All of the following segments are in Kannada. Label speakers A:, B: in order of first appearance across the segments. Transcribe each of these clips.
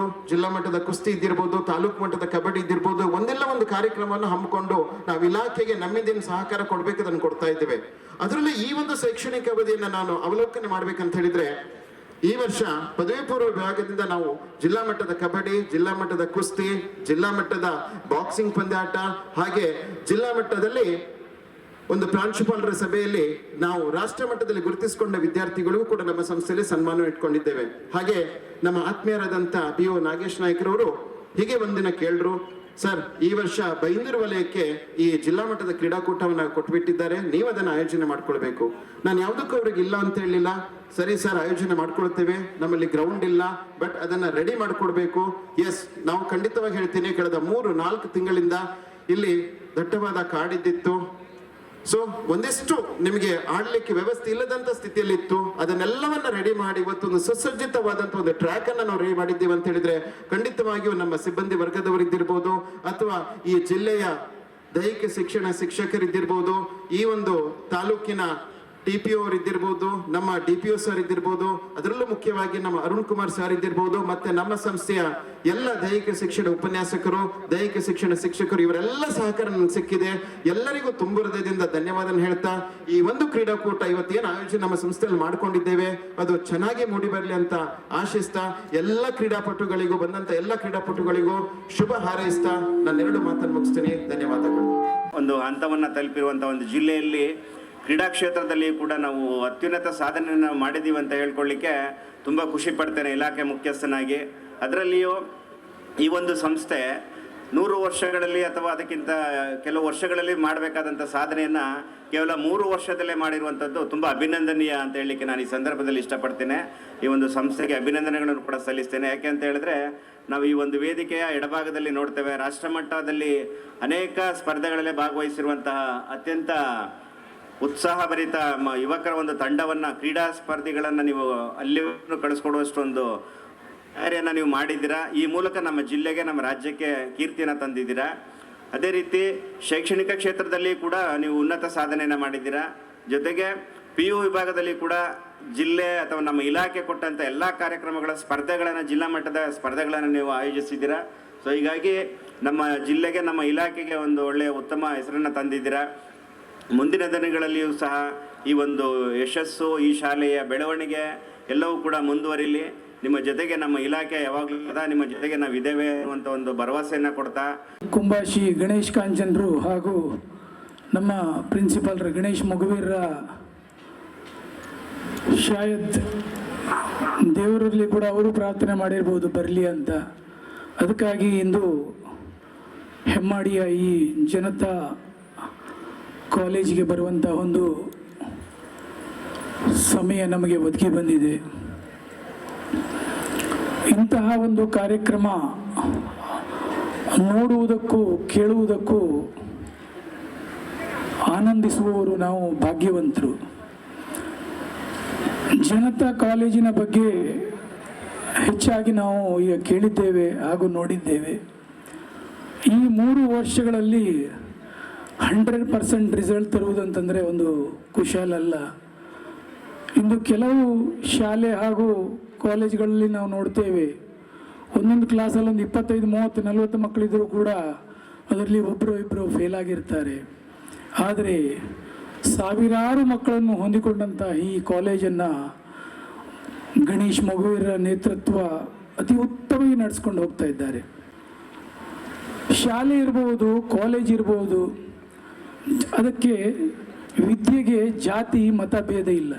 A: ಇದ್ದಿರ್ಬೋದು ಜಿಲ್ಲಾ ಮಟ್ಟದ ಕುಸ್ತಿ ಇದ್ದಿರ್ಬೋದು, ತಾಲೂಕು ಮಟ್ಟದ ಕಬಡ್ಡಿ ಇದ್ದಿರ್ಬೋದು, ಒಂದೆಲ್ಲ ಒಂದು ಕಾರ್ಯಕ್ರಮವನ್ನು ಹಮ್ಮಿಕೊಂಡು ನಾವು ಇಲಾಖೆಗೆ ನಮ್ಮಿಂದಿನ ಸಹಕಾರ ಕೊಡಬೇಕು ಅದನ್ನು ಕೊಡ್ತಾ ಇದ್ದೇವೆ. ಅದರಲ್ಲಿ ಈ ಒಂದು ಶೈಕ್ಷಣಿಕ ಅವಧಿಯನ್ನ ನಾನು ಅವಲೋಕನೆ ಮಾಡ್ಬೇಕಂತ ಹೇಳಿದ್ರೆ, ಈ ವರ್ಷ ಪದವಿ ಪೂರ್ವ ವಿಭಾಗದಿಂದ ನಾವು ಜಿಲ್ಲಾ ಮಟ್ಟದ ಕಬಡ್ಡಿ, ಜಿಲ್ಲಾ ಮಟ್ಟದ ಕುಸ್ತಿ, ಜಿಲ್ಲಾ ಮಟ್ಟದ ಬಾಕ್ಸಿಂಗ್ ಪಂದ್ಯಾಟ, ಹಾಗೆ ಜಿಲ್ಲಾ ಮಟ್ಟದಲ್ಲಿ ಒಂದು ಪ್ರಾಂಶುಪಾಲರ ಸಭೆಯಲ್ಲಿ ನಾವು ರಾಷ್ಟ್ರ ಮಟ್ಟದಲ್ಲಿ ಗುರುತಿಸಿಕೊಂಡ ವಿದ್ಯಾರ್ಥಿಗಳಿಗೂ ಕೂಡ ನಮ್ಮ ಸಂಸ್ಥೆಯಲ್ಲಿ ಸನ್ಮಾನ ಇಟ್ಕೊಂಡಿದ್ದೇವೆ. ಹಾಗೆ ನಮ್ಮ ಆತ್ಮೀಯರಾದಂಥ ಪಿ ಒ ನಾಗೇಶ್ ನಾಯ್ಕರವರು ಹೀಗೆ ಒಂದಿನ ಕೇಳರು, ಸರ್, ಈ ವರ್ಷ ಬೈಂದೂರು ವಲಯಕ್ಕೆ ಈ ಜಿಲ್ಲಾ ಮಟ್ಟದ ಕ್ರೀಡಾಕೂಟವನ್ನು ಕೊಟ್ಬಿಟ್ಟಿದ್ದಾರೆ, ನೀವು ಅದನ್ನು ಆಯೋಜನೆ ಮಾಡ್ಕೊಳ್ಬೇಕು. ನಾನು ಯಾವುದಕ್ಕೂ ಅವ್ರಿಗೆ ಇಲ್ಲ ಅಂತ ಹೇಳಿಲ್ಲ. ಸರಿ ಸರ್, ಆಯೋಜನೆ ಮಾಡ್ಕೊಳ್ತೇವೆ. ನಮ್ಮಲ್ಲಿ ಗ್ರೌಂಡ್ ಇಲ್ಲ, ಬಟ್ ಅದನ್ನು ರೆಡಿ ಮಾಡಿಕೊಡ್ಬೇಕು. ಎಸ್ ನಾವು ಖಂಡಿತವಾಗಿ ಹೇಳ್ತೀನಿ, ಕಳೆದ ಮೂರು ನಾಲ್ಕು ತಿಂಗಳಿಂದ ಇಲ್ಲಿ ದಟ್ಟವಾದ ಕಾಡಿದ್ದಿತ್ತು. ಸೊ ಒಂದಿಷ್ಟು ನಿಮಗೆ ಆಡಲಿಕ್ಕೆ ವ್ಯವಸ್ಥೆ ಇಲ್ಲದಂತ ಸ್ಥಿತಿಯಲ್ಲಿ ಇತ್ತು ಅದನ್ನೆಲ್ಲವನ್ನ ರೆಡಿ ಮಾಡಿ, ಇವತ್ತು ಒಂದು ಸುಸಜ್ಜಿತವಾದಂತ ಒಂದು ಟ್ರ್ಯಾಕ್ ಅನ್ನ ನಾವು ರೆಡಿ ಮಾಡಿದ್ದೀವಿ ಅಂತ ಹೇಳಿದ್ರೆ ಖಂಡಿತವಾಗಿಯೂ ನಮ್ಮ ಸಿಬ್ಬಂದಿ ವರ್ಗದವರಿದ್ದಿರ್ಬೋದು, ಅಥವಾ ಈ ಜಿಲ್ಲೆಯ ದೈಹಿಕ ಶಿಕ್ಷಣ ಶಿಕ್ಷಕರಿದ್ದಿರ್ಬೋದು, ಈ ಒಂದು ತಾಲೂಕಿನ ಟಿ ಪಿ ಅವ್ರು ಇದ್ದಿರ್ಬೋದು, ನಮ್ಮ ಡಿ ಪಿ ಓ ಸರ್ ಇದ್ದಿರ್ಬೋದು, ಅದರಲ್ಲೂ ಮುಖ್ಯವಾಗಿ ನಮ್ಮ ಅರುಣ್ ಕುಮಾರ್ ಸರ್ ಇದ್ದಿರ್ಬೋದು, ಮತ್ತೆ ನಮ್ಮ ಸಂಸ್ಥೆಯ ಎಲ್ಲ ದೈಹಿಕ ಶಿಕ್ಷಣ ಉಪನ್ಯಾಸಕರು, ದೈಹಿಕ ಶಿಕ್ಷಣ ಶಿಕ್ಷಕರು, ಇವರೆಲ್ಲ ಸಹಕಾರ ನನಗೆ ಸಿಕ್ಕಿದೆ. ಎಲ್ಲರಿಗೂ ತುಂಬ ಹೃದಯದಿಂದ ಧನ್ಯವಾದ ಹೇಳ್ತಾ, ಈ ಒಂದು ಕ್ರೀಡಾಕೂಟ ಇವತ್ತೇನು ಆಯೋಜನೆ ನಮ್ಮ ಸಂಸ್ಥೆಯಲ್ಲಿ ಮಾಡ್ಕೊಂಡಿದ್ದೇವೆ, ಅದು ಚೆನ್ನಾಗಿ ಮೂಡಿ ಬರಲಿ ಅಂತ ಆಶಿಸ್ತಾ, ಎಲ್ಲ ಕ್ರೀಡಾಪಟುಗಳಿಗೂ ಬಂದಂತ ಎಲ್ಲ ಕ್ರೀಡಾಪಟುಗಳಿಗೂ ಶುಭ ಹಾರೈಸ್ತಾ ನಾನು ಎರಡು ಮಾತನ್ನು ಮುಗಿಸ್ತೀನಿ. ಧನ್ಯವಾದಗಳು.
B: ಒಂದು ಹಂತವನ್ನು ತಲುಪಿರುವಂಥ ಒಂದು ಜಿಲ್ಲೆಯಲ್ಲಿ ಕ್ರೀಡಾ ಕ್ಷೇತ್ರದಲ್ಲಿ ಕೂಡ ನಾವು ಅತ್ಯುನ್ನತ ಸಾಧನೆಯನ್ನು ಮಾಡಿದ್ದೀವಿ ಅಂತ ಹೇಳ್ಕೊಳ್ಳಿಕ್ಕೆ ತುಂಬ ಖುಷಿ ಪಡ್ತೇನೆ ಇಲಾಖೆ ಮುಖ್ಯಸ್ಥನಾಗಿ. ಅದರಲ್ಲಿಯೂ ಈ ಒಂದು ಸಂಸ್ಥೆ ನೂರು ವರ್ಷಗಳಲ್ಲಿ ಅಥವಾ ಅದಕ್ಕಿಂತ ಕೆಲವು ವರ್ಷಗಳಲ್ಲಿ ಮಾಡಬೇಕಾದಂಥ ಸಾಧನೆಯನ್ನು ಕೇವಲ ಮೂರು ವರ್ಷದಲ್ಲೇ ಮಾಡಿರುವಂಥದ್ದು ತುಂಬ ಅಭಿನಂದನೀಯ ಅಂತ ಹೇಳಲಿಕ್ಕೆ ನಾನು ಈ ಸಂದರ್ಭದಲ್ಲಿ ಇಷ್ಟಪಡ್ತೇನೆ. ಈ ಒಂದು ಸಂಸ್ಥೆಗೆ ಅಭಿನಂದನೆಗಳನ್ನು ಕೂಡ ಸಲ್ಲಿಸ್ತೇನೆ. ಯಾಕೆ ಅಂತ ಹೇಳಿದ್ರೆ ನಾವು ಈ ಒಂದು ವೇದಿಕೆಯ ಎಡಭಾಗದಲ್ಲಿ ನೋಡ್ತೇವೆ. ರಾಷ್ಟ್ರ ಮಟ್ಟದಲ್ಲಿ ಅನೇಕ ಸ್ಪರ್ಧೆಗಳಲ್ಲಿ ಭಾಗವಹಿಸಿರುವಂತಹ ಅತ್ಯಂತ ಉತ್ಸಾಹಭರಿತ ಯುವಕರ ಒಂದು ತಂಡವನ್ನು, ಕ್ರೀಡಾ ಸ್ಪರ್ಧಿಗಳನ್ನು ನೀವು ಅಲ್ಲಿ ಕಳಿಸ್ಕೊಡುವಷ್ಟೊಂದು ಕಾರ್ಯನ ನೀವು ಮಾಡಿದ್ದೀರಾ? ಈ ಮೂಲಕ ನಮ್ಮ ಜಿಲ್ಲೆಗೆ, ನಮ್ಮ ರಾಜ್ಯಕ್ಕೆ ಕೀರ್ತಿಯನ್ನು ತಂದಿದ್ದೀರಾ? ಅದೇ ರೀತಿ ಶೈಕ್ಷಣಿಕ ಕ್ಷೇತ್ರದಲ್ಲಿ ಕೂಡ ನೀವು ಉನ್ನತ ಸಾಧನೆಯನ್ನು ಮಾಡಿದ್ದೀರಾ? ಜೊತೆಗೆ ಪಿ ಯು ವಿಭಾಗದಲ್ಲಿ ಕೂಡ ಜಿಲ್ಲೆ ಅಥವಾ ನಮ್ಮ ಇಲಾಖೆ ಕೊಟ್ಟಂಥ ಎಲ್ಲ ಕಾರ್ಯಕ್ರಮಗಳ ಸ್ಪರ್ಧೆಗಳನ್ನು, ಜಿಲ್ಲಾ ಮಟ್ಟದ ಸ್ಪರ್ಧೆಗಳನ್ನು ನೀವು ಆಯೋಜಿಸಿದ್ದೀರಾ? ಸೊ, ಹೀಗಾಗಿ ನಮ್ಮ ಜಿಲ್ಲೆಗೆ, ನಮ್ಮ ಇಲಾಖೆಗೆ ಒಂದು ಒಳ್ಳೆಯ ಉತ್ತಮ ಹೆಸರನ್ನು ತಂದಿದ್ದೀರಾ? ಮುಂದಿನ ದಿನಗಳಲ್ಲಿಯೂ ಸಹ ಈ ಒಂದು ಯಶಸ್ಸು, ಈ ಶಾಲೆಯ ಬೆಳವಣಿಗೆ ಎಲ್ಲವೂ ಕೂಡ ಮುಂದುವರಿಲಿ. ನಿಮ್ಮ ಜೊತೆಗೆ ನಮ್ಮ ಇಲಾಖೆ ಯಾವಾಗಲೂ ಕೂಡ ನಿಮ್ಮ ಜೊತೆಗೆ ನಾವು ಇದ್ದೇವೆ ಅನ್ನುವಂಥ ಒಂದು ಭರವಸೆಯನ್ನು ಕೊಡ್ತಾ.
C: ಕುಂಬಾಶಿ ಗಣೇಶ್ ಕಾಂಚನ್ರು ಹಾಗೂ ನಮ್ಮ ಪ್ರಿನ್ಸಿಪಾಲ್ರ ಗಣೇಶ್ ಮಗುವೀರ ಶಾಯದ್ ದೇವರಲ್ಲಿ ಕೂಡ ಅವರು ಪ್ರಾರ್ಥನೆ ಮಾಡಿರ್ಬೋದು ಬರಲಿ ಅಂತ. ಅದಕ್ಕಾಗಿ ಇಂದು ಹೆಮ್ಮಾಡಿಯ ಈ ಜನತಾ ಕಾಲೇಜಿಗೆ ಬರುವಂಥ ಒಂದು ಸಮಯ ನಮಗೆ ಒದಗಿ ಬಂದಿದೆ. ಇಂತಹ ಒಂದು ಕಾರ್ಯಕ್ರಮ ನೋಡುವುದಕ್ಕೂ ಕೇಳುವುದಕ್ಕೂ ಆನಂದಿಸುವವರು ನಾವು ಭಾಗ್ಯವಂತರು. ಜನತಾ ಕಾಲೇಜಿನ ಬಗ್ಗೆ ಹೆಚ್ಚಾಗಿ ನಾವು ಈಗ ಕೇಳಿದ್ದೇವೆ ಹಾಗೂ ನೋಡಿದ್ದೇವೆ. ಈ ಮೂರು ವರ್ಷಗಳಲ್ಲಿ ಹಂಡ್ರೆಡ್ ಪರ್ಸೆಂಟ್ ರಿಸಲ್ಟ್ ತರುವುದಂತಂದರೆ ಒಂದು ಕುಶಾಲಲ್ಲ. ಇಂದು ಕೆಲವು ಶಾಲೆ ಹಾಗೂ ಕಾಲೇಜುಗಳಲ್ಲಿ ನಾವು ನೋಡ್ತೇವೆ. ಒಂದೊಂದು ಕ್ಲಾಸಲ್ಲಿ ಒಂದು ಇಪ್ಪತ್ತೈದು, ಮೂವತ್ತು, ನಲವತ್ತು ಮಕ್ಕಳಿದ್ದರೂ ಕೂಡ ಅದರಲ್ಲಿ ಒಬ್ಬರು ಇಬ್ಬರು ಫೇಲ್ ಆಗಿರ್ತಾರೆ. ಆದರೆ ಸಾವಿರಾರು ಮಕ್ಕಳನ್ನು ಹೊಂದಿಕೊಂಡಂಥ ಈ ಕಾಲೇಜನ್ನು ಗಣೇಶ್ ಮಗುವಿರ ನೇತೃತ್ವ ಅತಿ ಉತ್ತಮವಾಗಿ ನಡೆಸ್ಕೊಂಡು ಹೋಗ್ತಾ ಇದ್ದಾರೆ. ಶಾಲೆ ಇರ್ಬೋದು, ಕಾಲೇಜ್ ಇರ್ಬೋದು ಅದಕ್ಕೆ ವಿದ್ಯೆಗೆ ಜಾತಿ ಮತ ಭೇದ ಇಲ್ಲ.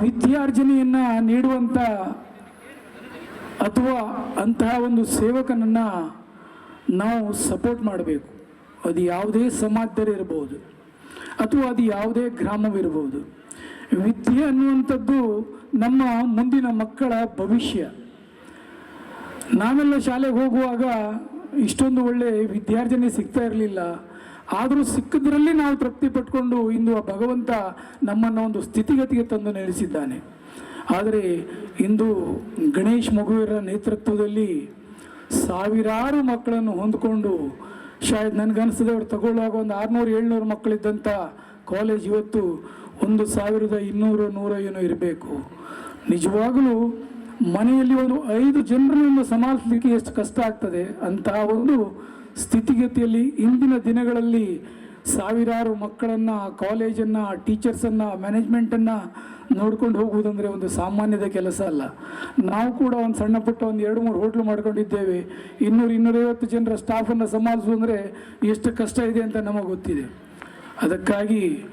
C: ವಿದ್ಯಾರ್ಜನೆಯನ್ನ ನೀಡುವಂಥ ಅಥವಾ ಅಂತಹ ಒಂದು ಸೇವಕನನ್ನ ನಾವು ಸಪೋರ್ಟ್ ಮಾಡಬೇಕು. ಅದು ಯಾವುದೇ ಸಮಾಜದಲ್ಲಿರ್ಬೋದು ಅಥವಾ ಅದು ಯಾವುದೇ ಗ್ರಾಮವಿರ್ಬೋದು. ವಿದ್ಯೆ ಅನ್ನುವಂಥದ್ದು ನಮ್ಮ ಮುಂದಿನ ಮಕ್ಕಳ ಭವಿಷ್ಯ. ನಾವೆಲ್ಲ ಶಾಲೆಗೆ ಹೋಗುವಾಗ ಇಷ್ಟೊಂದು ಒಳ್ಳೆ ವಿದ್ಯಾರ್ಜನೆ ಸಿಗ್ತಾ ಇರಲಿಲ್ಲ. ಆದರೂ ಸಿಕ್ಕಿದ್ರಲ್ಲಿ ನಾವು ತೃಪ್ತಿ ಪಟ್ಕೊಂಡು ಇಂದು ಆ ಭಗವಂತ ನಮ್ಮನ್ನು ಒಂದು ಸ್ಥಿತಿಗತಿಗೆ ತಂದು ನಿಲ್ಲಿಸಿದ್ದಾನೆ ಆದರೆ ಇಂದು ಗಣೇಶ್ ಮಗುವಿರ ನೇತೃತ್ವದಲ್ಲಿ ಸಾವಿರಾರು ಮಕ್ಕಳನ್ನು ಹೊಂದಿಕೊಂಡು, ಶಾಯದ್ ನನಗನ್ನಿಸ್ತದೆ ಅವ್ರು ತಗೊಳ್ಳುವಾಗ ಒಂದು ಆರುನೂರು, ಏಳ್ನೂರು ಮಕ್ಕಳಿದ್ದಂಥ ಕಾಲೇಜ್ ಇವತ್ತು ಒಂದು ಸಾವಿರದ ಇನ್ನೂರು, ನೂರ ಏನೋ ಇರಬೇಕು. ನಿಜವಾಗಲೂ ಮನೆಯಲ್ಲಿ ಒಂದು ಐದು ಜನರನ್ನು ಸಮಾಲಿಸಲಿಕ್ಕೆ ಎಷ್ಟು ಕಷ್ಟ ಆಗ್ತದೆ ಅಂತಹ ಒಂದು ಸ್ಥಿತಿಗತಿಯಲ್ಲಿ ಇಂದಿನ ದಿನಗಳಲ್ಲಿ ಸಾವಿರಾರು ಮಕ್ಕಳನ್ನು, ಕಾಲೇಜನ್ನು, ಟೀಚರ್ಸನ್ನು, ಮ್ಯಾನೇಜ್ಮೆಂಟನ್ನು ನೋಡ್ಕೊಂಡು ಹೋಗುವುದಂದರೆ ಒಂದು ಸಾಮಾನ್ಯದ ಕೆಲಸ ಅಲ್ಲ. ನಾವು ಕೂಡ ಒಂದು ಸಣ್ಣ ಪುಟ್ಟ ಒಂದು ಎರಡು ಮೂರು ಹೋಟ್ಲು ಮಾಡ್ಕೊಂಡಿದ್ದೇವೆ. ಇನ್ನೂರು ಇನ್ನೂರೈವತ್ತು ಜನರ ಸ್ಟಾಫನ್ನು ಸಂಭಾಳಿಸುವಂದ್ರೆ ಎಷ್ಟು ಕಷ್ಟ ಇದೆ ಅಂತ ನಮಗೆ ಗೊತ್ತಿದೆ. ಅದಕ್ಕಾಗಿ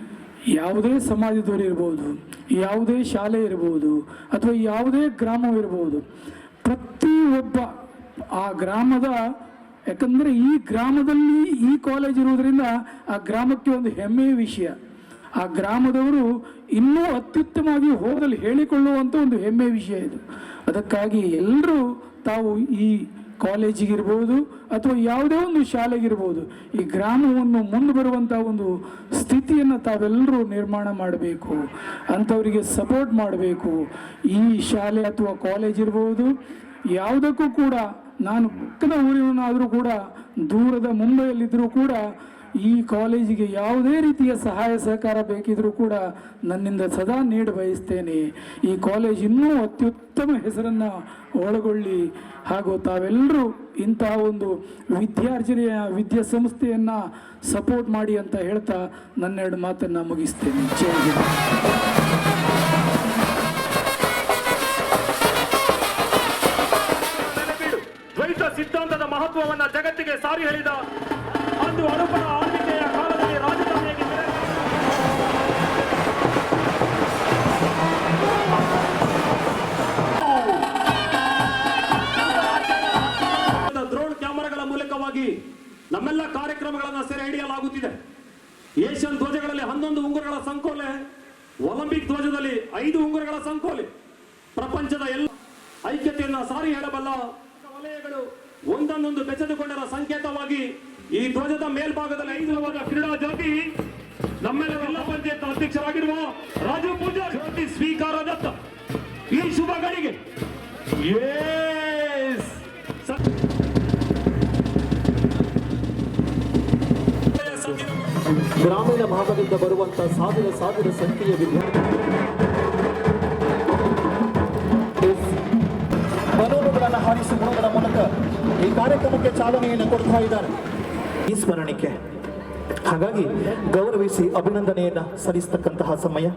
C: ಯಾವುದೇ ಸಮಾಜದವರು ಇರ್ಬೋದು, ಯಾವುದೇ ಶಾಲೆ ಇರ್ಬೋದು, ಅಥವಾ ಯಾವುದೇ ಗ್ರಾಮವಿರ್ಬೋದು ಪ್ರತಿಯೊಬ್ಬ ಆ ಗ್ರಾಮದ, ಯಾಕಂದರೆ ಈ ಗ್ರಾಮದಲ್ಲಿ ಈ ಕಾಲೇಜ್ ಇರುವುದರಿಂದ ಆ ಗ್ರಾಮಕ್ಕೆ ಒಂದು ಹೆಮ್ಮೆಯ ವಿಷಯ. ಆ ಗ್ರಾಮದವರು ಇನ್ನೂ ಅತ್ಯುತ್ತಮವಾಗಿ ಹೋದಲ್ಲಿ ಹೇಳಿಕೊಳ್ಳುವಂಥ ಒಂದು ಹೆಮ್ಮೆಯ ವಿಷಯ ಇದು. ಅದಕ್ಕಾಗಿ ಎಲ್ಲರೂ ತಾವು ಈ ಕಾಲೇಜಿಗಿರ್ಬೋದು ಅಥವಾ ಯಾವುದೇ ಒಂದು ಶಾಲೆಗಿರ್ಬೋದು, ಈ ಗ್ರಾಮವನ್ನು ಮುಂದೆ ಬರುವಂಥ ಒಂದು ಸ್ಥಿತಿಯನ್ನು ತಾವೆಲ್ಲರೂ ನಿರ್ಮಾಣ ಮಾಡಬೇಕು, ಅಂಥವರಿಗೆ ಸಪೋರ್ಟ್ ಮಾಡಬೇಕು. ಈ ಶಾಲೆ ಅಥವಾ ಕಾಲೇಜ್ ಇರ್ಬೋದು, ಯಾವುದಕ್ಕೂ ಕೂಡ ನಾನು ಪಕ್ಕದ ಊರಿನಾದರೂ ಕೂಡ, ದೂರದ ಮುಂಬೈಯಲ್ಲಿದ್ದರೂ ಕೂಡ ಈ ಕಾಲೇಜಿಗೆ ಯಾವುದೇ ರೀತಿಯ ಸಹಾಯ ಸಹಕಾರ ಬೇಕಿದ್ರೂ ಕೂಡ ನನ್ನಿಂದ ಸದಾ ನೀಡ ಬಯಸ್ತೇನೆ. ಈ ಕಾಲೇಜ್ ಇನ್ನೂ ಅತ್ಯುತ್ತಮ ಹೆಸರನ್ನು ಒಳಗೊಳ್ಳಿ. ಹಾಗೂ ತಾವೆಲ್ಲರೂ ಇಂತಹ ಒಂದು ವಿದ್ಯಾರ್ಜನೆಯ ವಿದ್ಯಾಸಂಸ್ಥೆಯನ್ನು ಸಪೋರ್ಟ್ ಮಾಡಿ ಅಂತ ಹೇಳ್ತಾ ನನ್ನೆರಡು ಮಾತನ್ನು ಮುಗಿಸ್ತೇನೆ.
D: ದ್ವೈತ ಸಿದ್ಧಾಂತದ ಮಹತ್ವವನ್ನು ಜಗತ್ತಿಗೆ ಸಾರಿ ಹೇಳಿದ ಅಂದು ಅನುಪನ ಆಳ್ವಿಕೆಯ ಕಾಲದಲ್ಲಿ ರಾಜಧಾನಿಯಾಗಿ ಡ್ರೋನ್ ಕ್ಯಾಮೆರಾಗಳ ಮೂಲಕವಾಗಿ ನಮ್ಮೆಲ್ಲ ಕಾರ್ಯಕ್ರಮಗಳನ್ನು ಸೆರೆ ಹಿಡಿಯಲಾಗುತ್ತಿದೆ. ಏಷ್ಯನ್ ಧ್ವಜಗಳಲ್ಲಿ ಹನ್ನೊಂದು ಉಂಗುರಗಳ ಸಂಕೋಲೆ, ಒಲಿಂಪಿಕ್ ಧ್ವಜದಲ್ಲಿ ಐದು ಉಂಗುರಗಳ ಸಂಕೋಲೆ. ಪ್ರಪಂಚದ ಎಲ್ಲ ಐಕ್ಯತೆಯನ್ನು ಸಾರಿ ಹೇಳಬಲ್ಲ ವಲಯಗಳು ಒಂದನ್ನೊಂದು ಬೆಸೆದುಕೊಂಡರ ಸಂಕೇತವಾಗಿ ಈ ಧ್ವಜದ ಮೇಲ್ಭಾಗದಲ್ಲಿ ಐದು ಕ್ರೀಡಾ ಜ್ಯೋತಿ. ನಮ್ಮೆಲ್ಲ ಜಿಲ್ಲಾ ಪಂಚಾಯತ್ ಅಧ್ಯಕ್ಷರಾಗಿರುವ ರಾಜು ಪೂಜಾರಿ. ಜ್ಯೋತಿ ಸ್ವೀಕಾರದತ್ತ ಈ ಶುಭ ಗಳಿಗೆ.
E: ಗ್ರಾಮೀಣ ಭಾಗದಿಂದ ಬರುವಂತಹ ಸಾವಿರ ಸಾವಿರ ಸಂಖ್ಯೆಯ ವಿದ್ಯಾರ್ಥಿ ಬಲೂನುಗಳನ್ನು ಹಾರಿಸಿಕೊಳ್ಳುವುದರ ಮೂಲಕ ಈ ಕಾರ್ಯಕ್ರಮಕ್ಕೆ ಚಾಲನೆಯನ್ನು ಕೊಡ್ತಾ ಇದ್ದಾರೆ. ಈ ಸ್ಮರಣಿಕೆ ಹಾಗಾಗಿ ಗೌರವಿಸಿ ಅಭಿನಂದನೆಯನ್ನ ಸಲ್ಲಿಸತಕ್ಕಂತಹ ಸಮಯ.